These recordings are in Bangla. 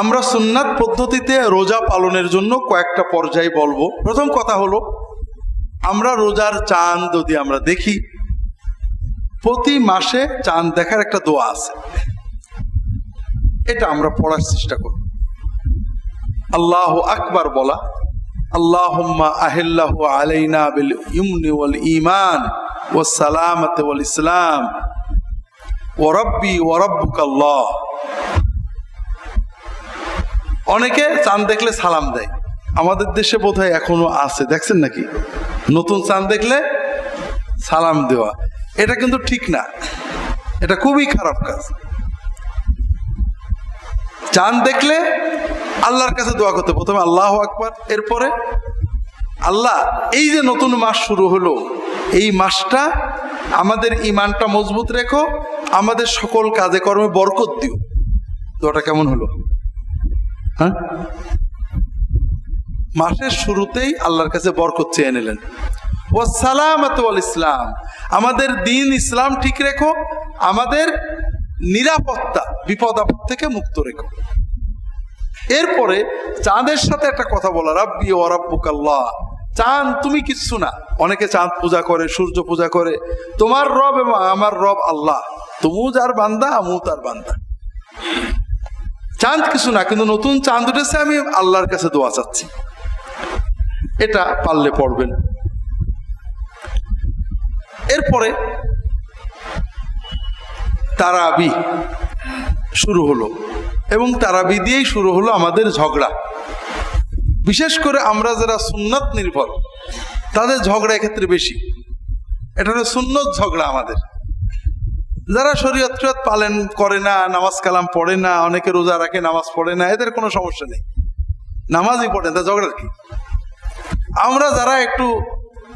আমরা সুন্নাত পদ্ধতিতে রোজা পালনের জন্য কয়েকটা পর্যায় বলব। প্রথম কথা হলো, আমরা রোজার চাঁদ যদি আমরা দেখি, প্রতি মাসে চাঁদ দেখার একটা দোয়া আছে। এটা আমরা পড়ার চেষ্টা করব। আল্লাহ আকবার বলা, আল্লাহুম্মা আহিল্লাহু আলাইনা বিল ইমনি ওয়াল ঈমান ওয়াস সালামাতি ওয়াল ইসলাম। ওয়া রাব্বি ওয়া অনেকে চাঁদ দেখলে সালাম দেয়। আমাদের দেশে বোধহয় এখনও আছে, দেখছেন নাকি? নতুন চাঁদ দেখলে সালাম দেওয়া। এটা কিন্তু ঠিক না। এটা খুবই খারাপ কাজ। চাঁদ দেখলে আল্লাহর কাছে দোয়া করতে প্রথমে আল্লাহ আকবার, এরপরে আল্লাহ। এই যে নতুন মাস শুরু হলো, এই মাসটা আমাদের ইমানটা মজবুত রেখো, আমাদের সকল কাজে কর্মে বরকত দিও। দোয়াটা কেমন হলো? হ্যাঁ? মাসের শুরুতেই আল্লাহর কাছে বরকত চেয়ে নিলেন। ও সালামত ইসলাম আমাদের দিন ইসলাম ঠিক রেখো, আমাদের নিরাপত্তা বিপদ আপদ থেকে মুক্ত রেখো। এরপরে চাঁদের সাথে একটা কথা বলা, রাব্বি ও রাব্বুকাল্লাহ। চাঁদ তুমি কিচ্ছু না। অনেকে চাঁদ পূজা করে, সূর্য পূজা করে। তোমার রব এবং আমার রব আল্লাহ। তুমিও যার বান্দা, আমিও তার বান্দা। চাঁদ কিছু না, কিন্তু নতুন চাঁদ উঠেছে, আমি আল্লাহর কাছে দোয়া চাচ্ছি। এটা পারলে পড়বেন। এরপরে তারাবি শুরু হলো, এবং তারাবি দিয়েই শুরু হলো আমাদের ঝগড়া। বিশেষ করে আমরা যারা সুন্নত নির্ভর, তাদের ঝগড়া এক্ষেত্রে বেশি। এটা হলো সুন্নত ঝগড়া আমাদের। যারা শরীয়ত পালন করে না, নামাজ কালাম পড়ে না, অনেকে রোজা রাখে, নামাজ পড়ে না, এদের কোনো সমস্যা নেই। নামাজই পড়ে না ঝগড়ার কি? আমরা যারা একটু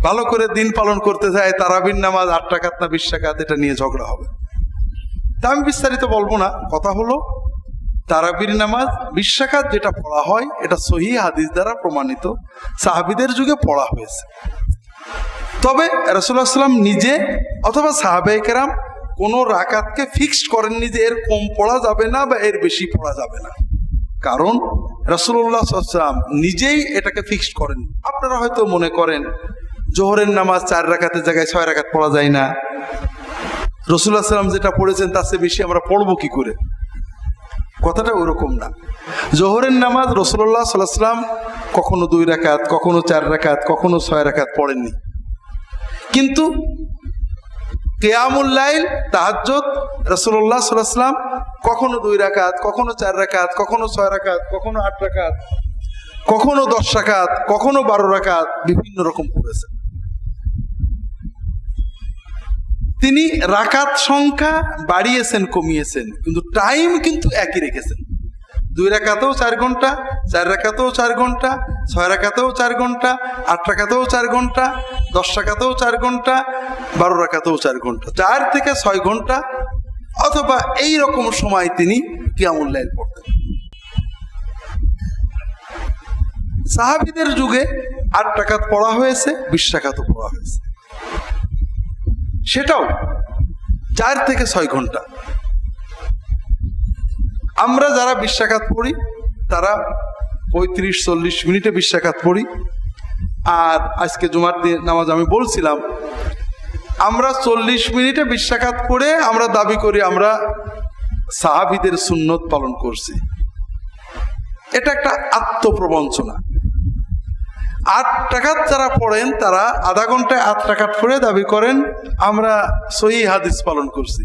ভালো করে দিন পালন করতে চাই তারাবির নামাজ আট টাকাত না বিশ টাকাত এটা নিয়ে ঝগড়া হবে। তা আমি বিস্তারিত বলব না, কথা হলো, তারাবির নামাজ বিশ্বাকাত যেটা পড়া হয়, এটা সহি হাদিস দ্বারা প্রমাণিত, সাহাবিদের যুগে পড়া হয়েছে। তবে রসুল্লাহ সাল্লাম নিজে অথবা সাহাবে কেরাম কোনো রাকাতকে ফিক্সড করেননি যে এর কম পড়া যাবে না বা এর বেশি পড়া যাবে না। কারণ রসুল্লাহ সাল্লাম নিজেই এটাকে ফিক্সড করেন। আপনারা হয়তো মনে করেন, জোহরের নামাজ চার রাকাতের জায়গায় ছয় রাকাত পড়া যায় না। রসুল্লাহ সাল্লাম যেটা পড়েছেন তার চেয়ে বেশি আমরা পড়ব কি করে? কথাটা ওরকম না। জোহরের নামাজ রসুল্লাহ সাল্লাম কখনো দুই রাকাত, কখনো চার রাকাত, কখনো ছয় রাকাত পড়েননি। কিন্তু কেয়ামুল্লাইল রসুল্লাহ সাল্লাম কখনো দুই রাকাত, কখনো চার রাকাত, কখনো ছয় রাকাত, কখনো আট রাকাত, কখনো দশ রাকাত, কখনো বারো রাকাত, বিভিন্ন রকম পড়েছেন। তিনি রাকাত সংখ্যা বাড়িয়েছেন, কমিয়েছেন, কিন্তু টাইম কিন্তু একই রেখেছেন। দুই রাকাতেও চার ঘণ্টা, চার রাকাতেও চার ঘণ্টা, ছয় রাকাতেও চার ঘণ্টা, আট রাকাতেও চার ঘণ্টা, দশ রাকাতেও চার ঘণ্টা, বারো রাকাতেও চার ঘণ্টা। চার থেকে ছয় ঘণ্টা, অথবা এই রকম সময় তিনি কিয়ামুল্লাইল পড়তেন। সাহাবিদের যুগে আট টাকাত পড়া হয়েছে, বিশ টাকাতও পড়া হয়েছে। সেটাও চার থেকে ছয় ঘণ্টা। আমরা যারা বিশ্বাঘাত পড়ি, তারা পঁয়ত্রিশ, চল্লিশ মিনিটে বিশ্বাঘাত পড়ি। আর আজকে জুমার দিন নামাজ আমি বলছিলাম, আমরা চল্লিশ মিনিটে বিশ্বাঘাত পড়ে আমরা দাবি করি আমরা সাহাবিদের সুন্নত পালন করছি। এটা একটা আত্মপ্রবঞ্চনা। আট টাকাত যারা পড়েন, তারা আধা ঘন্টায় আট টাকাত পড়ে দাবি করেন, আমরা সহি হাদিস পালন করছি।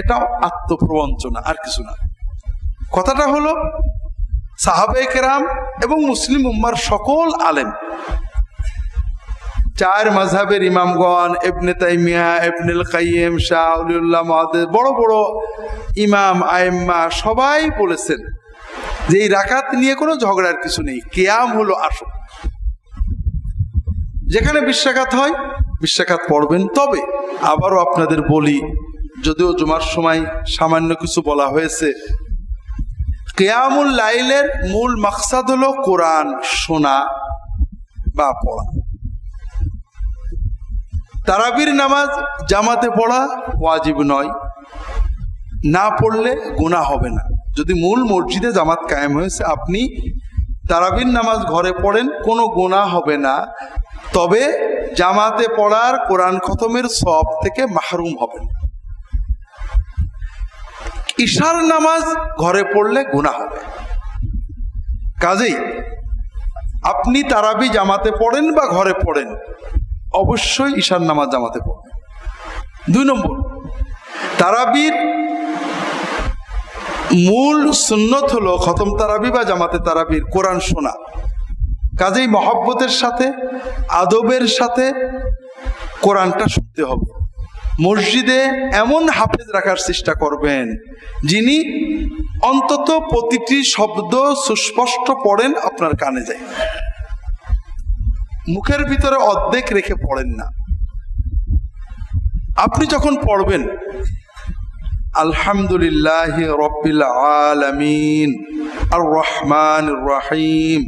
এটাও আত্মপ্রবঞ্চনা, আর কিছু না। কথাটা হলো সাহাবে কেরাম এবং মুসলিম উম্মার সকল আলেম। চার মাঝহাবের ইমামগণ এবনে তাইমিয়া এবনুল কাইম শাহ মহাদেব বড় বড় ইমাম, আইম্মা সবাই বলেছেন যে এই রাকাত নিয়ে কোনো ঝগড়ার কিছু নেই, কেয়াম হলো আসল যেখানে বিশ্বাঘাত হয় বিশ্বাঘাত পড়বেন। তবে আবারও আপনাদের বলি, যদিও জুমার সময় সামান্য কিছু বলা হয়েছে কেয়ামুল লাইলের মূল মাকসাদ হলো কোরআন শোনা বা পড়া। তারাবির নামাজ জামাতে পড়া ওয়াজিব নয়। না পড়লে গুণা হবে না। যদি মূল মসজিদে জামাত কায়েম হয়েছে, আপনি তারাবির নামাজ ঘরে পড়েন, কোনো গোনা হবে না। তবে জামাতে পড়ার কোরআন খতমের সব থেকে মাহরুম হবেন। ঈশার নামাজ ঘরে পড়লে গুণা হবে। কাজেই আপনি তারাবি জামাতে পড়েন বা ঘরে পড়েন, অবশ্যই ঈশার নামাজ জামাতে পড়বেন। দুই নম্বর, তারাবির মূল সুন্নত হলো খতম তারাবি বা জামাতে তারাবির কোরআন শোনা। কাজেই মহব্বতের সাথে, আদবের সাথে কোরআনটা শুনতে হবে। মসজিদে এমন হাফেজ রাখার চেষ্টা করবেন, যিনি অন্তত প্রতিটি শব্দ সুস্পষ্ট পড়েন আপনার কানে যায়। মুখের ভিতরে অর্ধেক রেখে পড়েন না। আপনি যখন পড়বেন, আলহামদুলিল্লাহ রব্বিল আলামিন আর রহমান রাহিম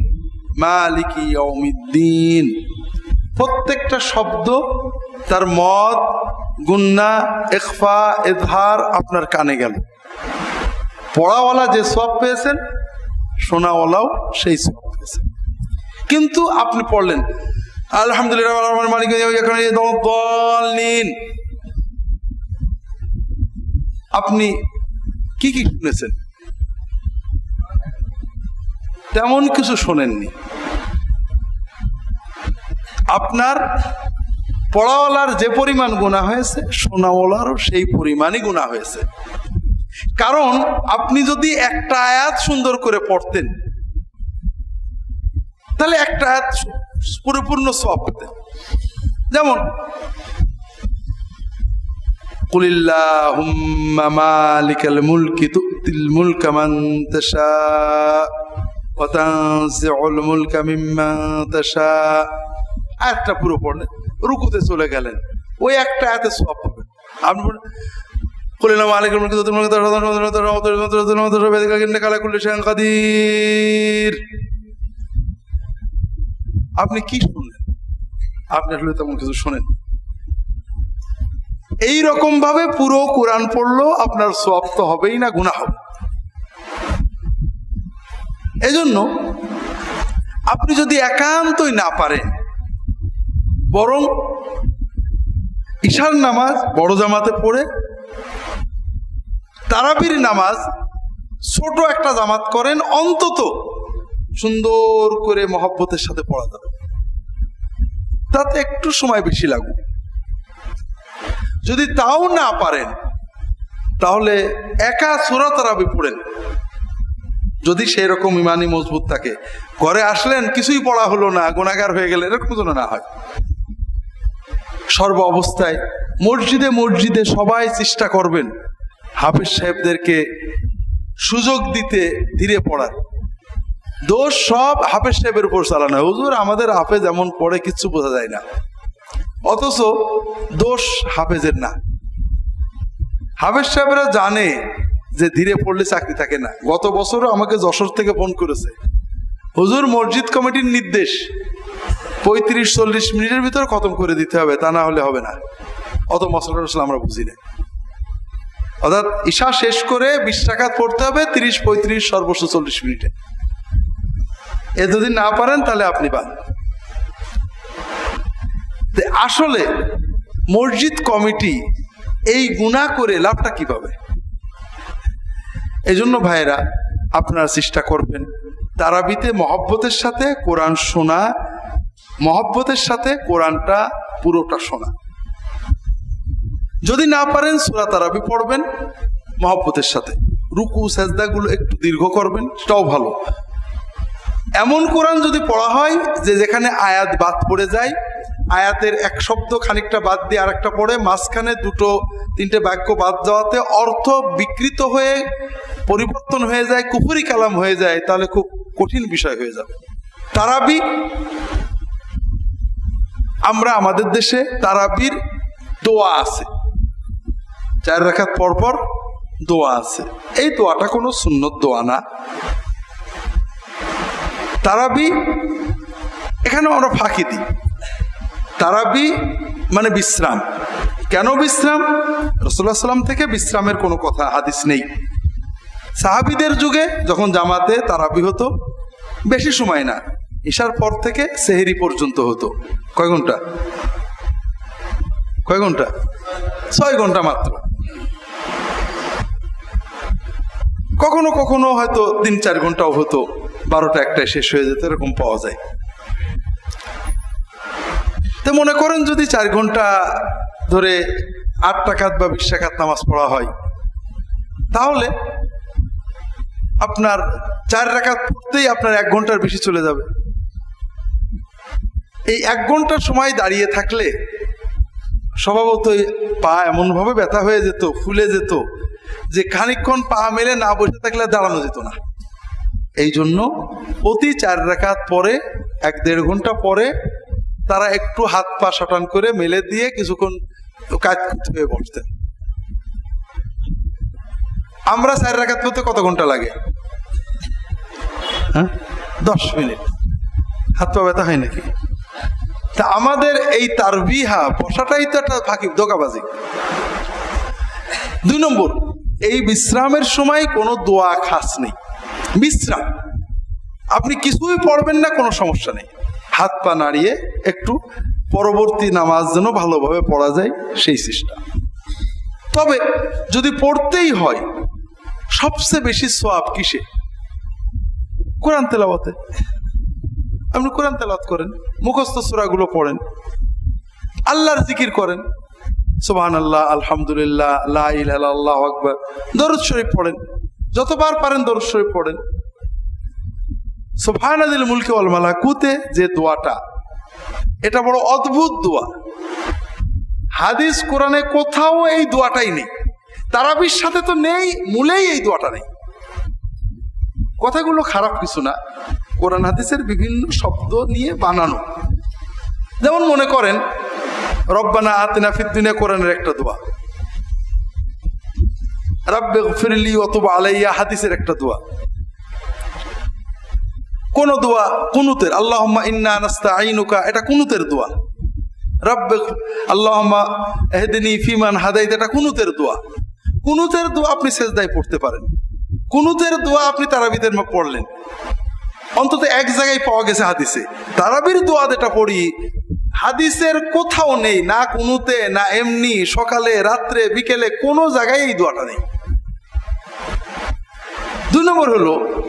মালিকি ইয়াউমিদ্দিন, প্রত্যেকটা শব্দ তার মদ গুন্না, ইখফা এজহার আপনার কানে গেল। পড়াওয়ালা যে সব পেয়েছেন, শোনাওয়ালাও সেই সব পেয়েছেন। কিন্তু আপনি পড়লেন, আলহামদুলিল্লাহ মালিক আপনি কি কি শুনেছেন? তেমন কিছু শোনেননি। আপনার পড়াওয়ালার যে পরিমাণ গুণা হয়েছে শোনাওয়ালারও সেই পরিমাণই গুণা হয়েছে কারণ আপনি যদি একটা আয়াত সুন্দর করে পড়তেন তাহলে একটা আয়াত পরিপূর্ণ সব পেতেন যেমন قل اللهم مالك الملك تؤتي الملك من تشاء وتنزع الملك ممن تشاء আয়াতটা পুরো পড়লেন রুকুতে চলে গেলেন ওই একটা আয়াতে সব পাবেন আপনি বলেন قل اللهم مالك الملك تؤتي الملك من تشاء إنك على كل شيء قدير আপনি কি শুনলেন আপনি আসলে তেমন কিছু শোনেন এই রকম ভাবে পুরো কোরআন পড়লো আপনার সব তো হবেই না গুণা হবে এজন্য আপনি যদি একান্তই না পারেন বরং ঈশার নামাজ বড় জামাতে পড়ে, তারাবির নামাজ ছোট একটা জামাত করেন, অন্তত সুন্দর করে মহব্বতের সাথে পড়া যাবে। তাতে একটু সময় বেশি লাগুক। যদি তাও না পারেন, তাহলে একা সুরা তারাবি পড়েন। যদি সেই রকম ইমানি মজবুত থাকে, ঘরে আসলেন, কিছুই পড়া হলো না গুণাগার হয়ে গেলে এরকম যেন না হয়। সর্ব অবস্থায় মসজিদে মসজিদে সবাই চেষ্টা করবেন হাফিজ সাহেবদেরকে সুযোগ দিতে ধীরে পড়ার। দোষ সব হাফেজ সাহেবের উপর চালানো হয়। হুজুর, আমাদের হাফেজ এমন পড়ে কিচ্ছু বোঝা যায় না। অথচ দোষ হাফেজের না। হাফেজ সাহেবরা জানে যে ধীরে পড়লে চাকরি থাকে না। গত বছরও আমাকে যশোর থেকে ফোন করেছে। হুজুর, মসজিদ কমিটির নির্দেশ পঁয়ত্রিশ, চল্লিশ মিনিটের ভিতর খতম করে দিতে হবে, তা না হলে হবে না। অত মশলা টসলা আমরা বুঝি না অর্থাৎ ঈশা শেষ করে বিশ টাকা পড়তে হবে, তিরিশ, পঁয়ত্রিশ সর্বোচ্চ চল্লিশ মিনিটে। এ যদি না পারেন, তাহলে আপনি পান আসলে মসজিদ কমিটি এই গুণা করে লাভটা কি পাবে এই জন্য ভাইয়েরা, আপনারা চেষ্টা করবেন তারাবিতে মহব্বতের সাথে কোরআন শোনা মহব্বতের সাথে কোরআনটা পুরোটা শোনা। যদি না পারেন সুরা তারাবি পড়বেন মহব্বতের সাথে। রুকু, সেজদাগুলো একটু দীর্ঘ করবেন, সেটাও ভালো। এমন কোরআন যদি পড়া হয় যে যেখানে আয়াত বাদ পড়ে যায়, আয়াতের এক শব্দ খানিকটা বাদ দিয়ে আরেকটা পড়ে, মাঝখানে দুটো, তিনটে বাক্য বাদ যাওয়াতে অর্থ বিকৃত হয়ে পরিবর্তন হয়ে যায়, কুফুরি কালাম হয়ে যায়, তাহলে খুব কঠিন বিষয় হয়ে যাবে। তারাবি আমরা আমাদের দেশে তারাবির দোয়া আছে। চার রেখাত পরপর দোয়া আছে। এই দোয়াটা কোনো সুন্নত দোয়া না। তারাবি এখানে আমরা ফাঁকি দিই। তারাবি মানে বিশ্রাম। কেন বিশ্রাম? রসুল্লাহ সাল্লাম থেকে বিশ্রামের কোনো কথা, হাদিস নেই। সাহাবিদের যুগে যখন জামাতে তারাবি হতো, বেশি সময় না। ঈশার পর থেকে সেহেরি পর্যন্ত হতো। কয় ঘণ্টা? কয় ঘণ্টা? ছয় ঘণ্টা মাত্র। কখনো কখনো হয়তো তিন চার ঘন্টাও হতো, বারোটা একটায় শেষ হয়ে যেত, এরকম পাওয়া যায়। তো মনে করেন যদি চার ঘণ্টা ধরে আট টাকাত বা বিশ টাকাত নামাজ পড়া হয়, তাহলে আপনার চার রাকাত পড়তেই আপনার এক ঘণ্টার বেশি চলে যাবে। এই এক ঘণ্টার সময় দাঁড়িয়ে থাকলে স্বভাবতই পা এমনভাবে ব্যথা হয়ে যেত, ফুলে যেত, যে খানিকক্ষণ পা মেলে না বসে থাকলে দাঁড়ানো যেত না। এই জন্য প্রতি চার রাকাত পরে, এক দেড় ঘণ্টা পরে তারা একটু হাত পা শটান করে মেলে দিয়ে কিছুক্ষণ কাজ করতে হয়ে বসতেন। আমরা চার রাকাত পড়তে কত ঘণ্টা লাগে? হ্যাঁ? দশ মিনিট। হাত পা ব্যথা হয় নাকি? তা আমাদের এই তার তারবিহা বসাটাই তো একটা ফাঁকি দোকাবাজি দুই নম্বর, এই বিশ্রামের সময় কোনো দোয়া খাস নেই। বিশ্রাম। আপনি কিছুই পড়বেন না, কোনো সমস্যা নেই। হাত পা নাড়িয়ে একটু পরবর্তী নামাজ যেন ভালোভাবে পড়া যায়, সেই চেষ্টা। তবে যদি পড়তেই হয়, সবচেয়ে বেশি সোয়াব কিসে? কোরআন তেলাওয়াতে। আপনি কোরআন তেলাওয়াত করেন, মুখস্থ সূরাগুলো পড়েন, আল্লাহর জিকির করেন সুবহান আল্লাহ আলহামদুলিল্লাহ ইল্লাল্লাহু আকবার, দরুদ শরীফ পড়েন, যতবার পারেন দরুদ শরীফ পড়েন। সুবহানাদিল মুলকে ওয়াল মালাকুতে যে দোয়াটা, এটা বড় অদ্ভুত দোয়া। হাদিস, কোরআনে কোথাও এই দোয়াটাই নেই। তারাবির সাথে তো নেই, মূলেই এই দোয়াটা নেই। কথাগুলো খারাপ কিছু না। কোরআন হাদিসের বিভিন্ন শব্দ নিয়ে বানানো। যেমন মনে করেন, রব্বানা আতিনা ফিদ্দিনে কোরআনের একটা দোয়া। রাব্বে ফিরলি অথবা আলাইয়া হাদিসের একটা দোয়া। কোন দোয়া কুনুতের, আল্লাহম্মা ইন্না নাস্তা আইনুকা এটা কুনুতের দোয়া। রাব্বে আল্লাহম্মা এহদিনী ফিমান হাদাইত এটা কুনুতের দোয়া। কুনুতের দোয়া আপনি সেজদায় পড়তে পারেন। কুনুতের দোয়া আপনি তারাবিদের পড়লেন। অন্তত এক জায়গায় পাওয়া গেছে হাদিসে। তারাবির দোয়া যেটা পড়ি, হাদিসের কোথাও নেই, না কুনুতে, না এমনি, সকালে, রাত্রে, বিকেলে, কোনো জায়গায় এই দোয়াটা নেই। দুই নম্বর হলো,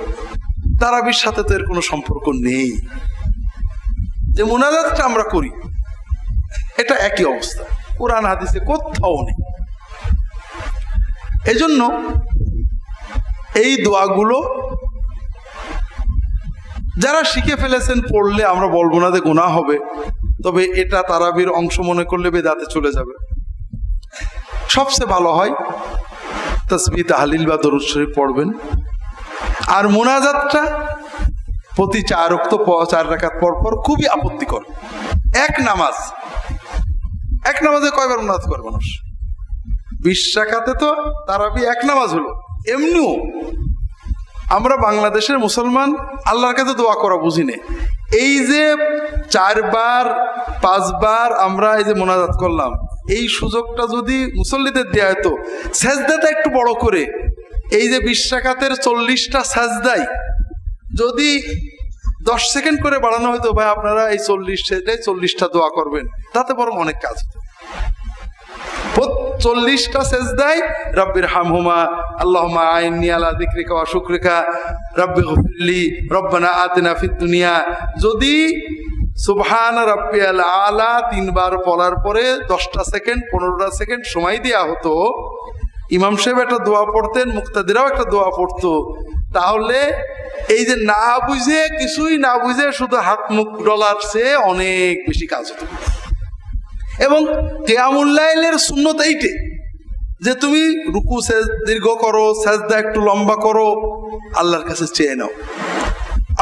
তারাবির সাথে তো এর কোনো সম্পর্ক নেই। যে মোনাজাতটা আমরা করি, এটা একই অবস্থা। কোরআন, হাদিসে কোথাও নেই। এজন্য এই দোয়াগুলো যারা শিখে ফেলেছেন পড়লে আমরা বলব না যে গুণা হবে, তবে এটা তারাবির অংশ মনে করলে বেদাতে চলে যাবে। সবচেয়ে ভালো হয় তসবি তাহলিল বা দরুদ শরীফ পড়বেন। আর মোনাজাতটা প্রতি চার অক্ত চার রাখাত পর পর খুবই আপত্তিকর। এক নামাজ, এক নামাজে কয়বার মোনাজাত করে মানুষ? বিশ রাখাতে তো তারাবি এক নামাজ হলো, এমনিও আমরা বাংলাদেশের মুসলমান, আল্লাহর কাছে দোয়া করা বুঝি নে এই যে চারবার, পাঁচবার আমরা এই যে মোনাজাত করলাম, এই সুযোগটা যদি মুসল্লিদের দেওয়া হতো সেজদাটা একটু বড় করে, এই যে বিশ্বাকাতের চল্লিশটা সাজদাই যদি দশ সেকেন্ড করে বাড়ানো হতো ভাই আপনারা এই চল্লিশ সেটাই চল্লিশটা দোয়া করবেন, তাতে বরং অনেক কাজ হতো। চল্লিশটা সেজদাই রব্বির হামহুমা আল্লাহুমা আইননি আলা যিকরিকা ওয়া শুকরিকা, রব্বি গফিরলি, রব্বানা আতিনা ফিদুনিয়া যদি সুবহান রাব্বিয়াল আলা তিনবার পড়ার পরে দশটা সেকেন্ড, পনেরোটা সেকেন্ড সময় দেওয়া হতো, ইমাম সাহেব একটা দোয়া পড়তেন, মুক্তাদিরাও একটা দোয়া পড়তো, তাহলে এই যে না বুঝে, কিছুই না বুঝে শুধু হাত মুখ ডলার সে অনেক বেশি কাজ হতো। এবং কেয়ামুল্লাইলের শূন্যত এইটে, যে তুমি রুকু দীর্ঘ করো, সেজদা একটু লম্বা করো, আল্লাহর কাছে চেয়ে নাও।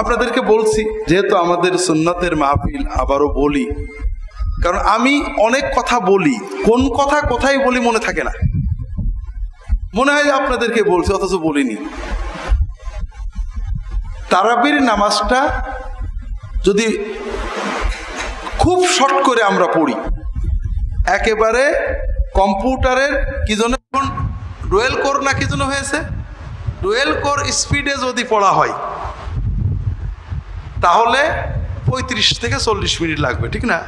আপনাদেরকে বলছি, যেহেতু আমাদের সুন্নাতের মাহফিল আবারও বলি, কারণ আমি অনেক কথা বলি, কোন কথা কোথায় বলি মনে থাকে না। মনে হয় আপনাদেরকে বলছি, অথচ বলিনি। তারাবির নামাজটা যদি খুব শর্ট করে আমরা পড়ি একেবারে কম্পিউটারের কি জন্য এখন ডুয়েল কোর না কি জন্য হয়েছে? ডুয়েল কোর স্পিডে যদি পড়া হয়, তাহলে পঁয়ত্রিশ থেকে চল্লিশ মিনিট লাগবে, ঠিক না?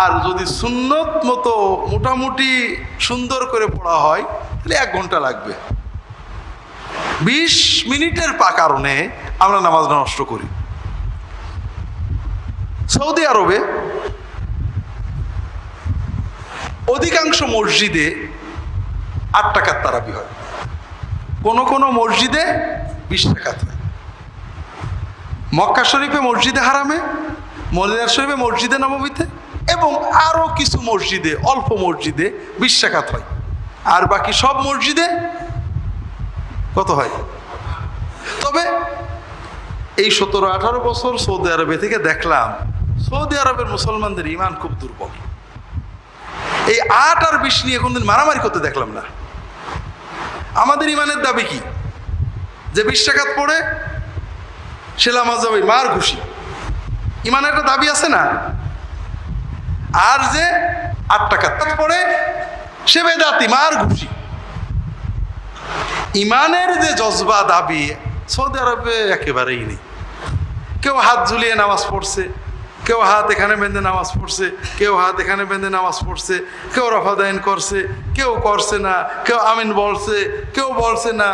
আর যদি সুন্নত মতো মোটামুটি সুন্দর করে পড়া হয়, তাহলে এক ঘণ্টা লাগবে। বিশ মিনিটের পা কারণে আমরা নামাজটা নষ্ট করি। সৌদি আরবে অধিকাংশ মসজিদে আট টাকার তারাবি হয়। কোনো কোনো মসজিদে বিশ টাকাত হয় মক্কা শরীফে মসজিদে হারামে মদিনার শরীফে মসজিদে নবমীতে, এবং আরও কিছু মসজিদে, অল্প মসজিদে বিশ টাকাত হয়। আর বাকি সব মসজিদে কত হয়? তবে এই সতেরো আঠারো বছর সৌদি আরবে থেকে দেখলাম, সৌদি আরবের মুসলমানদের ইমান খুব দুর্বল। এই আট আর বিশ নিয়ে কোনদিন মারামারি করতে দেখলাম না। আমাদের ইমানের দাবি কি? যে বিশ টাকাত পড়ে সে লামাজ যাবে মার খুশি ইমানের একটা দাবি আছে না? আর যে আট টাকা পড়ে সে বেদাতি, মার খুশি ইমানের যে জজবা দাবি, সৌদি আরবে একেবারেই নেই। কেউ হাত ঝুলিয়ে নামাজ পড়ছে। কেউ হাত এখানে বেঁধে নামাজ পড়ছে, কেউ হাত এখানে বেঁধে নামাজ পড়ছে, কেউ রফাদাইন করছে, কেউ করছে না, কেউ আমিন বলছে, কেউ বলছে না।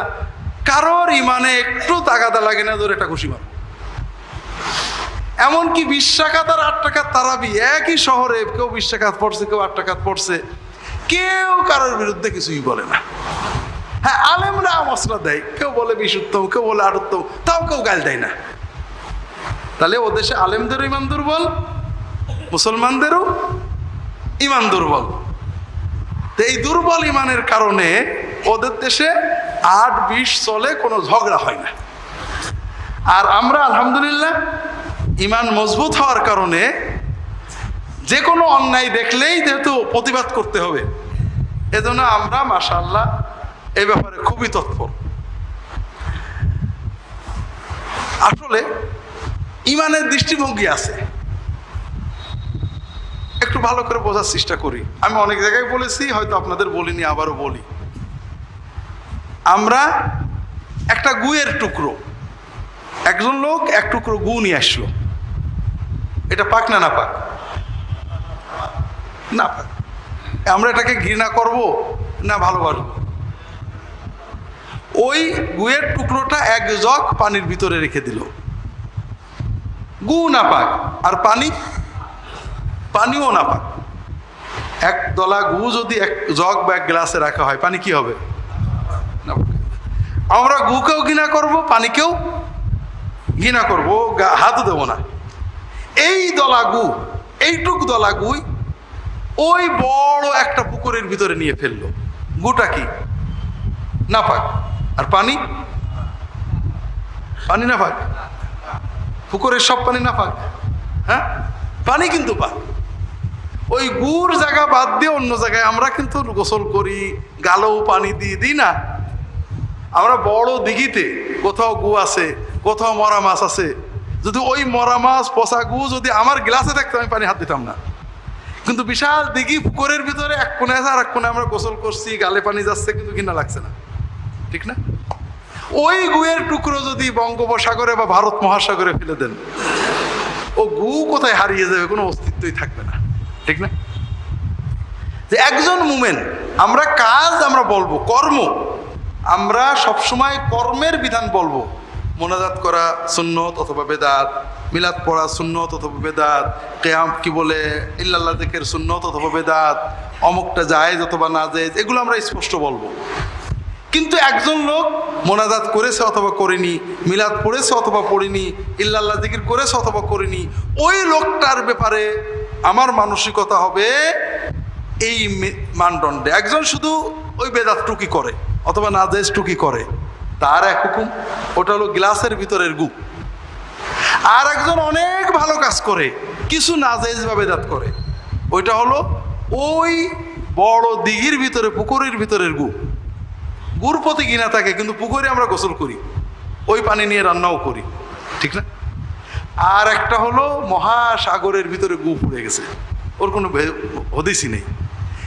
কারোর ইমানে একটু তাগাদা লাগে না, ধরে একটা খুশি মার। এমনকি বিশ টাকা তার আট টাকার তারাবি একই শহরে কেউ বিশ টাকা পড়ছে, কেউ আট টাকা পড়ছে। কেউ কারোর বিরুদ্ধে কিছুই বলে না। হ্যাঁ আলেমরা মশলা দেয়, কেউ বলে বিশ কেউ বলে আট তাও কেউ গাল দেয় না। তাহলে ও দেশে আলেমদেরও ইমান দুর্বল, মুসলমানদেরও ইমান দুর্বল। তো এই দুর্বল ইমানের কারণে ওদের দেশে আট বিশ চলে কোনো ঝগড়া হয় না। আর আমরা আলহামদুলিল্লাহ ইমান মজবুত হওয়ার কারণে যে কোনো অন্যায় দেখলেই যেহেতু প্রতিবাদ করতে হবে, এজন্য আমরা মাশাল্লাহ এ ব্যাপারে খুবই তৎপর। আসলে ইমানের দৃষ্টিভঙ্গি আছে। একটু ভালো করে বোঝার চেষ্টা করি। আমি অনেক জায়গায় বলেছি, হয়তো আপনাদের বলিনি, আবারও বলি। আমরা একটা গুয়ের টুকরো। একজন লোক এক টুকরো গু নিয়ে আসলো। এটা পাক না না পাক? না পাক। আমরা এটাকে ঘৃণা করব না ভালোবাসবো? ওই গুয়ের টুকরোটা এক জগ পানির ভিতরে রেখে দিল। গু না পাক আর পানি? পানিও না পাক এক দলা গু যদি এক জগ বা এক গ্লাসে রাখা হয়, পানি কি হবে। আমরা গুকেও ঘৃণা করব, পানিকেও ঘৃণা করব। হাতও দেবো না। এই দলা গু, এইটুক দলা গুই ওই বড় একটা পুকুরের ভিতরে নিয়ে ফেলল। গুটা কি? না পাক আর পানি? পানি না পাক পুকুরের সব পানি না পাক হ্যাঁ? পানি কিন্তু পাক ওই গুড় জায়গা বাদ দিয়ে অন্য জায়গায় আমরা কিন্তু গোসল করি, গালেও পানি দিয়ে দিই না। আমরা বড় দিঘিতে কোথাও গু আছে, কোথাও মরা মাছ আছে। যদি ওই মরা মাছ, পচা গু যদি আমার গ্লাসে থাকতো, আমি পানি হাত দিতাম না। কিন্তু বিশাল দিঘি পুকুরের ভিতরে এক কোণে আছে আর এক কোণে আমরা গোসল করছি, গালে পানি যাচ্ছে, কিন্তু কিনা লাগছে না। ঠিক না? ওই গুয়ের টুকরো যদি বঙ্গোপসাগরে বা ভারত মহাসাগরে ফেলে দেন, ও গু কোথায় হারিয়ে যাবে কোনো অস্তিত্বই থাকবে না, ঠিক না? যে একজন মুমেন, আমরা কাজ আমরা বলব, কর্ম, আমরা সবসময় কর্মের বিধান বলব। মোনাজাত করা সুন্নত অথবা বেদাত, মিলাদ পড়া সুন্নত অথবা বেদাত, কেয়াম কি বলে, ইল্লাল্লাহ দেখের সুন্নত অথবা বেদাত, অমুকটা জায়েজ অথবা না জায়েজ এগুলো আমরা স্পষ্ট বলব। কিন্তু একজন লোক মোনাজাত করেছে অথবা করেনি, মিলাদ পড়েছে অথবা পড়েনি, ইল্লাল্লাহ জিকির করেছে অথবা করেনি, ওই লোকটার ব্যাপারে আমার মানসিকতা হবে এই মানদণ্ডে। একজন শুধু ওই বেদাত টুকি করে অথবা নাজেজ টুকি করে। তার এক হুকুম, ওটা হলো গ্লাসের ভিতরের গু। আর একজন অনেক ভালো কাজ করে, কিছু নাজেজ বা বেদাত করে। ওইটা হলো ওই বড় দিঘির ভিতরে, পুকুরের ভিতরের গু। গুর কিনা থাকে, কিন্তু পুকুরে আমরা গোসল করি। ওই পানি নিয়ে রান্নাও করি। ঠিক না? আর একটা হলো মহাসাগরের ভিতরে গু পড়ে গেছে। ওর কোনো হদিসই নেই।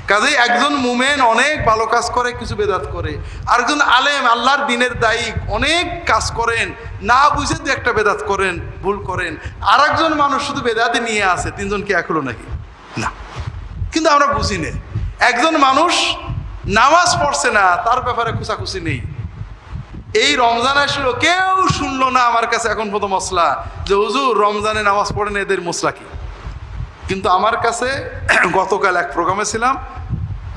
কাজেই একজন মুমেন অনেক ভালো কাজ করে, কিছু বেদাত করে। আরেকজন আলেম, আল্লাহর দিনের দায়ী, অনেক কাজ করেন। না বুঝে দু একটা বেদাত করেন, ভুল করেন। আর একজন মানুষ শুধু বেদাতে নিয়ে আসে তিনজনকে এক হলো নাকি? না। কিন্তু আমরা বুঝি নে। একজন মানুষ নামাজ পড়ছে না, তার ব্যাপারে খুশাখুশি নেই। এই রমজান আসলো, কেউ শুনলো না আমার কাছে এখন প্রথম মশলা যে, হুজুর, রমজানে নামাজ পড়েন এদের মশলা কি? কিন্তু আমার কাছে গতকাল এক প্রোগ্রামে ছিলাম,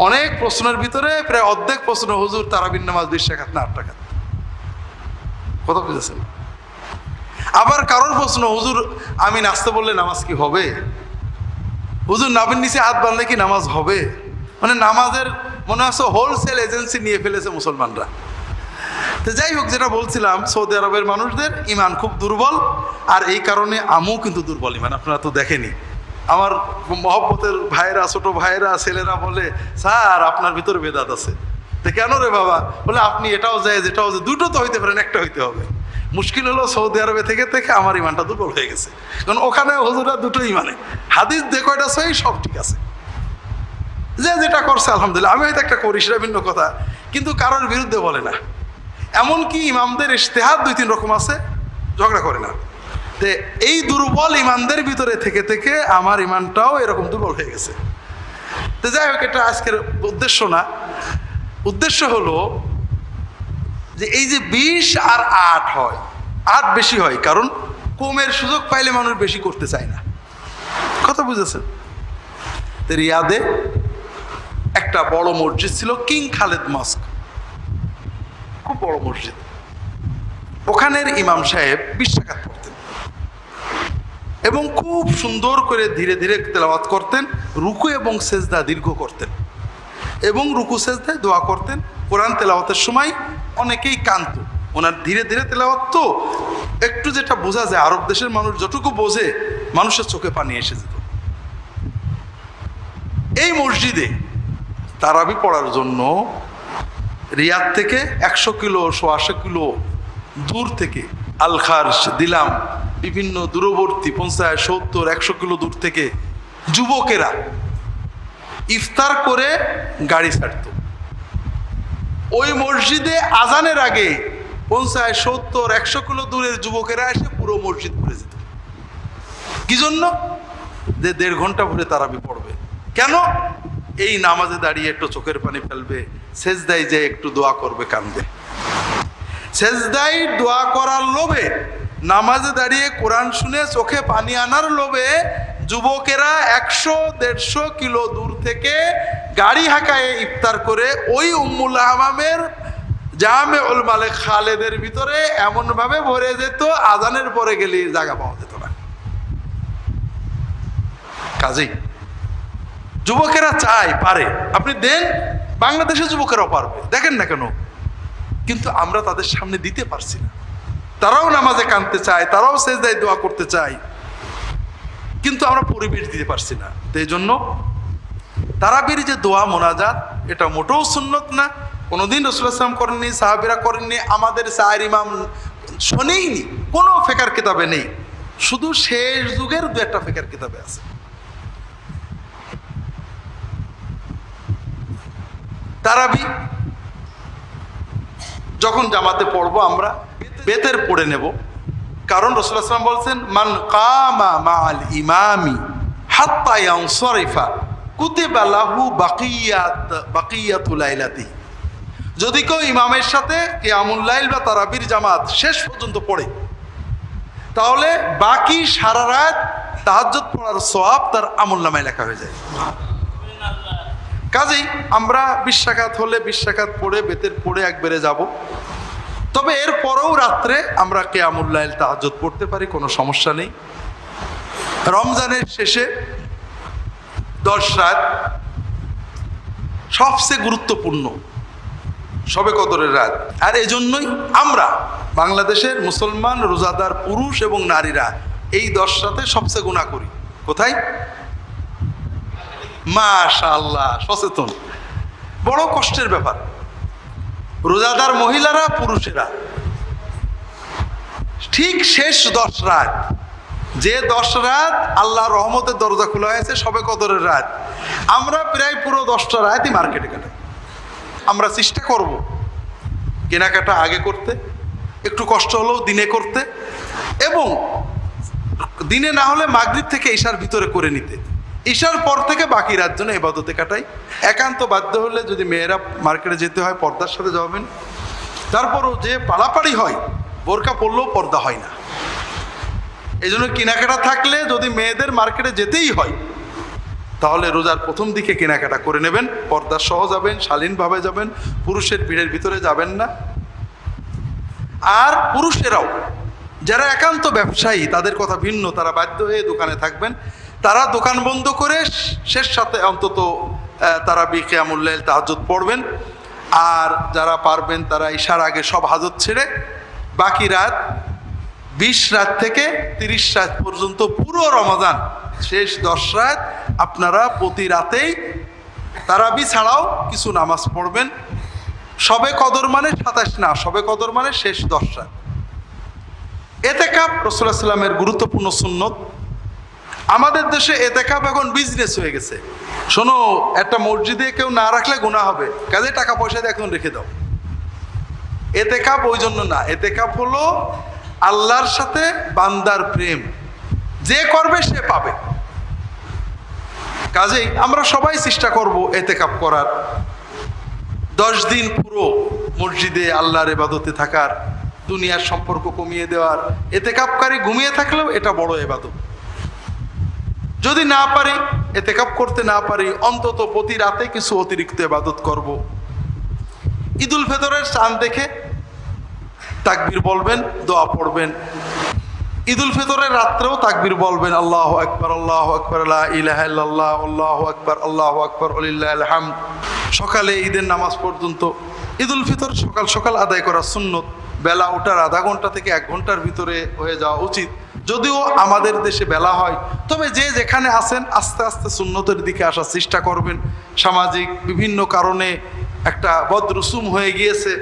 অনেক প্রশ্নের ভিতরে প্রায় অর্ধেক প্রশ্ন, হুজুর তারাবিন নামাজ বিশ টাকাত না আট টাকাত কথা বুঝেছেন? আবার কারোর প্রশ্ন, হুজুর, আমি নাচতে বললে নামাজ কি হবে? হুজুর নাবিন নিচে হাত বাঁধলে কি নামাজ হবে? মানে নামাজের মনে হচ্ছে হোলসেল এজেন্সি নিয়ে ফেলেছে মুসলমানরা। তো যাই হোক, যেটা বলছিলাম, সৌদি আরবের মানুষদের ইমান খুব দুর্বল, আর এই কারণে আমিও কিন্তু দুর্বল ইমান, আপনারা তো দেখেনি আমার মহব্বতের ভাইয়েরা, ছোট ভাইয়েরা, ছেলেরা বলে, স্যার, আপনার ভিতরে বেদাত আছে। তো কেন রে বাবা? বলে, আপনি এটাও যায় যেটাও যায় দুটো তো হইতে পারেন একটা হইতে হবে। মুশকিল হলো সৌদি আরবে থেকে থেকে আমার ইমানটা দুর্বল হয়ে গেছে। কারণ ওখানে হুজুরা দুটো ইমানে হাদিস দেখো এটা সই সব ঠিক আছে। যে যেটা করছে, আলহামদুলিল্লাহ। আমি হয়তো একটা করি, সেটা ভিন্ন কথা। কিন্তু কারোর বিরুদ্ধে বলে না। এমনকি ইমামদের ইশতেহার দুই, তিন রকম আছে, ঝগড়া করে না। তে এই দুর্বল ইমানদের ভিতরে থেকে থেকে আমার ইমানটাও এরকম দুর্বল হয়ে গেছে। তো যাই হোক, এটা আজকের উদ্দেশ্য না। উদ্দেশ্য হলো যে এই যে বিশ আর আট হয়, আট বেশি হয়, কারণ কমের সুযোগ পাইলে মানুষ বেশি করতে চায় না। কথা বুঝেছেন? রিয়াদে একটা বড় মসজিদ ছিল কিং খালেদ মস্ক। খুব বড় মসজিদ। ওখানের ইমাম সাহেব বিশ্বাঘাত পড়তেন এবং খুব সুন্দর করে ধীরে ধীরে তেলাওয়াত করতেন, রুকু এবং সেজদা দীর্ঘ করতেন। এবং রুকু, সেজদায় দোয়া করতেন। কোরআন তেলাওয়াতের সময় অনেকেই কান্ত ওনার ধীরে ধীরে তেলাওয়াত তো একটু যেটা বোঝা যায়, আরব দেশের মানুষ যতটুকু বোঝে, মানুষের চোখে পানি এসে যেত। এই মসজিদে তারাবি পড়ার জন্য রিয়াদ থেকে একশো কিলো, সোয়াশো কিলো দূর থেকে আলখার্স দিলাম। বিভিন্ন দূরবর্তী, পঞ্চাশ, সত্তর, একশো কিলো দূর থেকে যুবকেরা ইফতার করে গাড়ি ছাড়ত। ওই মসজিদে আজানের আগে পঞ্চাশ, সত্তর, একশো কিলো দূরের যুবকেরা এসে পুরো মসজিদ ঘুরে যেত। কি জন্য? যে দেড় ঘণ্টা ভরে তারাবি পড়বে। কেন? এই নামাজে দাঁড়িয়ে একটু চোখের পানি ফেলবে সেজদাই যে একটু দোয়া করবে কান্দে। সেজদাই দোয়া করার লোভে, নামাজে দাঁড়িয়ে কোরআন শুনে চোখে পানি আনার লোভে যুবকেরা একশো, দেড়শো কিলো দূর থেকে গাড়ি হাঁকায় ইফতার করে ওই উম্মুল আহমামের জামে উল মালিক খালেদের ভিতরে এমনভাবে ভরে যেত, আজানের পরে গেলে জায়গা পাওয়া যেত না। কাজেই যুবকেরা চায়, পারে। আপনি দেন, বাংলাদেশের যুবকেরাও পারবে। দেখেন না কেন? কিন্তু আমরা তাদের সামনে দিতে পারছি না। তারাও নামাজে কানতে চায়, তারাও সেজদায় দোয়া করতে চায়। কিন্তু আমরা পরিবেশ দিতে পারছি না। তো এই জন্য তারাবির যে দোয়া মোনাজাত, এটা মোটেও সুন্নত না। কোনোদিন রসুলাম করেননি, সাহাবিরা করেননি, আমাদের সাহের ইমাম শোনেইনি। কোনো ফেকার কিতাবে নেই। শুধু শেষ যুগের দু একটা ফেকার কিতাবে আছে। তারাবি, যখন জামাতে পড়ব আমরা, বেতের পড়ে নেব। কারণ রসুল আসলাম বলছেন, মান কামা মাল ইমামি হাত্তা ইয়ানসরিফা কুতিবা লাহু বাকিয়াত বাকিয়াতুলাইলাতি যদি কেউ ইমামের সাথে কিয়ামুল্লাইল বা তারাবির জামাত শেষ পর্যন্ত পড়ে, তাহলে বাকি সারা রাত তাহাজ্জুদ পড়ার সওয়াব তার আমল নামায় লেখা হয়ে যায়। কাজেই আমরা বিশ্বাঘাত হলে বিশ্বাঘাত পড়ে, বেতের পড়ে একবারে যাব। তবে এর পরেও রাত্রে আমরা কেয়ামুল্লাইল তাহাজত পড়তে পারি, কোনো সমস্যা নেই। রমজানের শেষে দশ রাত সবচেয়ে গুরুত্বপূর্ণ সবে কদরের রাত। আর এজন্যই আমরা বাংলাদেশের মুসলমান, রোজাদার, পুরুষ এবং নারীরা এই দশ রাতে সবচেয়ে গুণা করি। কোথায়? মাশাল্লাহ সচেতন। বড় কষ্টের ব্যাপার। রোজাদার মহিলারা, পুরুষেরা। ঠিক শেষ দশ রাত। যে দশ রাত আল্লাহ রহমতের দরজা খোলা হয়েছে, সবে কদরের রাত। আমরা প্রায় পুরো দশটা রাতই মার্কেটে কাটাই। আমরা চেষ্টা করব কেনাকাটা আগে করতে, একটু কষ্ট হলেও দিনে করতে, এবং দিনে না হলে মাগরিব থেকে ঈশার ভিতরে করে নিতে। ঈশার পর থেকে বাকি রাত জন্য এবাদতে কাটাই। একান্ত বাধ্য হলে যদি মেয়েরা মার্কেটে যেতে হয়, পর্দার সাথে যাবেন। তারপরও যে পাড়াপাড়ি হয়, বোরকা পড়লেও পর্দা হয় না। এই জন্য কেনাকাটা থাকলে যদি মেয়েদের মার্কেটে যেতেই হয়, তাহলে রোজার প্রথম দিকে কেনাকাটা করে নেবেন। পর্দা সহ যাবেন, শালীনভাবে যাবেন, পুরুষের ভিড়ের ভিতরে যাবেন না। আর পুরুষেরাও, যারা একান্ত ব্যবসায়ী, তাদের কথা ভিন্ন, তারা বাধ্য হয়ে দোকানে থাকবেন। তারা দোকান বন্ধ করে শেষ সাথে অন্তত তারা বিকেয়ামুল্লাহ তাহাজত পড়বেন। আর যারা পারবেন তারা ইশার আগে সব হাজত ছেড়ে বাকি রাত, বিশ রাত থেকে তিরিশ রাত পর্যন্ত পুরো রমাদান শেষ দশ রাত আপনারা প্রতি রাতেই তারাবি ছাড়াও কিছু নামাজ পড়বেন। সবে কদর মানে সাতাশ না, সবে কদর মানে শেষ দশ রাত। এতেকাপ রসুল্লাহ সাল্লামের গুরুত্বপূর্ণ সুন্নত। আমাদের দেশে এতেকাপ এখন বিজনেস হয়ে গেছে। শোনো, একটা মসজিদে কেউ না রাখলে গুণা হবে। কাজে টাকা পয়সা দিয়ে এখন রেখে দাও। এতেকাপ ওই জন্য না। এতেকাপ হলো আল্লাহর সাথে বান্দার প্রেম। যে করবে, সে পাবে। কাজেই আমরা সবাই চেষ্টা করব এতেকাপ করার। দশ দিন পুরো মসজিদে আল্লাহর এবাদতে থাকার, দুনিয়ার সম্পর্ক কমিয়ে দেওয়ার। এতে কাপকারী ঘুমিয়ে থাকলেও এটা বড় এবাদত যদি না পারি এতে কাপ করতে না পারি, অন্তত প্রতি রাতে কিছু অতিরিক্ত এবাদত করব। ঈদুল ফেতরের চাঁদ দেখে তাকবির বলবেন, দোয়া পড়বেন। ঈদুল ফিতরের রাত্রেও তাকবির বলবেন, আল্লাহ আকবর আল্লাহ আকবর আল্লাহ আল্লাহ আকবর আল্লাহ আকবর আলহাম সকালে ঈদের নামাজ পর্যন্ত ঈদুল ফিতর সকাল সকাল আদায় করা সুন্নত। বেলা ওঠার আধা ঘণ্টা থেকে এক ঘণ্টার ভিতরে হয়ে যাওয়া উচিত। যদিও আমাদের দেশে বেলা হয়, তবে যে যেখানে আছেন আস্তে আস্তে সুন্নতের দিকে আসার চেষ্টা করবেন। সামাজিক বিভিন্ন কারণে একটা বদরুসুম হয়ে গিয়েছে।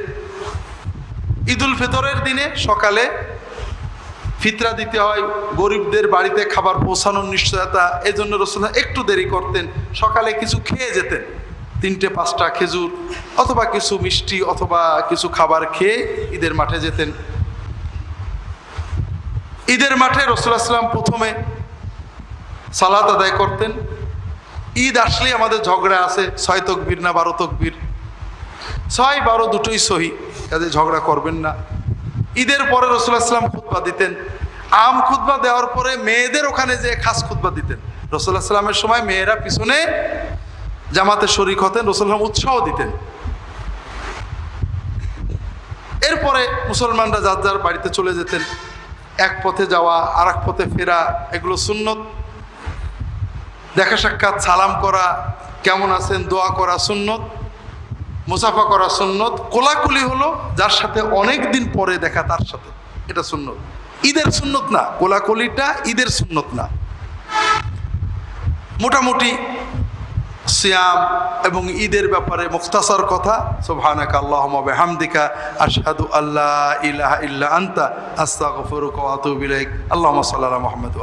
ঈদুল ফিতরের দিনে সকালে ফিতরা দিতে হয়, গরিবদের বাড়িতে খাবার পৌঁছানোর নিশ্চয়তা এই জন্য রসুল্লাহ একটু দেরি করতেন, সকালে কিছু খেয়ে যেতেন। তিনটে পাঁচটা খেজুর অথবা কিছু মিষ্টি অথবা কিছু খাবার খেয়ে ঈদের মাঠে যেতেন। ঈদের মাঠে সাল্লাম প্রথমে সালাত আদায় করতেন। ঈদ আসলেই আমাদের ঝগড়া আছে, ছয় তকবীর না বারো তকবীর? ছয়, বারো দুটোই সহি, কাজে ঝগড়া করবেন না। ঈদের পরে সাল্লাম খুতবা দিতেন। আম খুতবা দেওয়ার পরে মেয়েদের ওখানে যে খাস খুতবা দিতেন। রসুল্লাহ সাল্লামের সময় মেয়েরা পিছনে জামাতে শরিক হতেন রসুল্লাম উৎসাহ দিতেন। এরপরে মুসলমানরা যার যার বাড়িতে চলে যেতেন। এক পথে যাওয়া আর পথে ফেরা, এগুলো সুন্নত। দেখা সাক্ষাৎ, সালাম করা, কেমন আছেন, দোয়া করা সুন্নত। মুসাফা করা সুন্নত। কোলাকুলি হলো যার সাথে অনেক দিন পরে দেখা তার সাথে। এটা সুন্নত। ঈদের সুন্নত না। কোলাকুলিটা ঈদের সুন্নত না। মোটামুটি সিয়াম এবং ঈদের ব্যাপারে মুখতাসার কথা। সোভানাক আল্লাহুম্মা বিহামদিকা আশহাদু আল্লা ইলাহা ইল্লা আন্তা আস্তাগফিরুকা ওয়া আতুবু ইলাইক। আল্লাহুম্মা সাল্লি আলা মুহাম্মাদ